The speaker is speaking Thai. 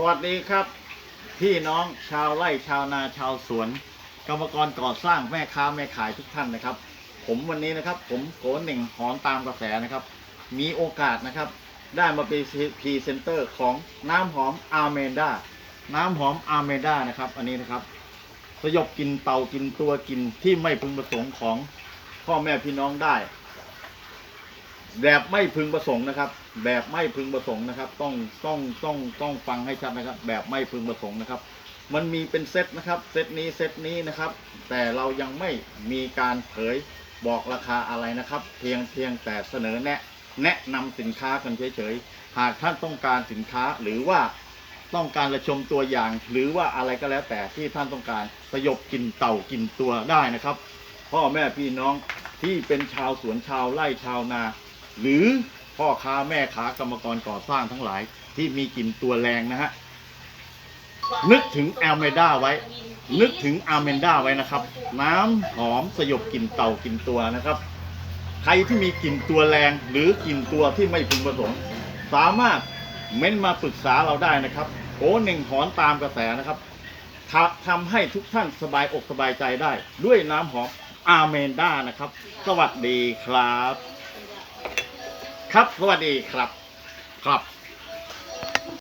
สวัสดีครับ พี่น้องชาวไร่ชาวนาชาวสวน กรรมกรก่อสร้างแม่ค้าแม่ขายทุกท่านนะครับ ผมวันนี้นะครับ ผมโกหนึ่งหอนตามกระแสนะครับ มีโอกาสนะครับ ได้มาเป็นพรีเซนเตอร์ของน้ำหอมอาร์เมนดาน้ำหอมอาร์เมนดานะครับ อันนี้นะครับ สยบกินเตากินตัวกินที่ไม่พึงประสงค์ของพ่อแม่พี่น้องได้ แบบไม่พึงประสงค์นะครับ แบบไม่พึงประสงค์นะครับ ต้องต้องต้องต้องฟังให้ชัดนะครับ แบบไม่พึงประสงค์นะครับ มันมีเป็นเซตนะครับเซตนี้เซตนี้นะครับ แต่เรายังไม่มีการเผยบอกราคาอะไรนะครับ เพียงเพียงแต่เสนอแนะ แนะนำสินค้ากันเฉยๆหากท่านต้องการสินค้าหรือว่าต้องการระชมตัวอย่าง หรือว่าอะไรก็แล้วแต่ที่ท่านต้องการสยบกินเต่ากินตัวได้นะครับ พ่อแม่พี่น้องที่เป็นชาวสวนชาวไร่ชาวนา หรือพ่อค้าแม่ค้ากรรมกรก่อสร้างทั้งหลายที่มีกลิ่นตัวแรงนะฮะ นึกถึงแอลเมด้าไว้ นึกถึงอาร์เมนด้าไว้นะครับ น้ำหอมสยบกลิ่นเต่ากลิ่นตัวนะครับ ใครที่มีกลิ่นตัวแรงหรือกลิ่นตัวที่ไม่พึงประสงค์ สามารถเม้นมาปรึกษาเราได้นะครับโอ้หนึ่งหอนตามกระแสนะครับทำทำให้ทุกท่านสบายอกสบายใจได้ ด้วยน้ำหอมอาร์เมนด้านะครับ สวัสดีครับ ครับสวัสดีครับครับ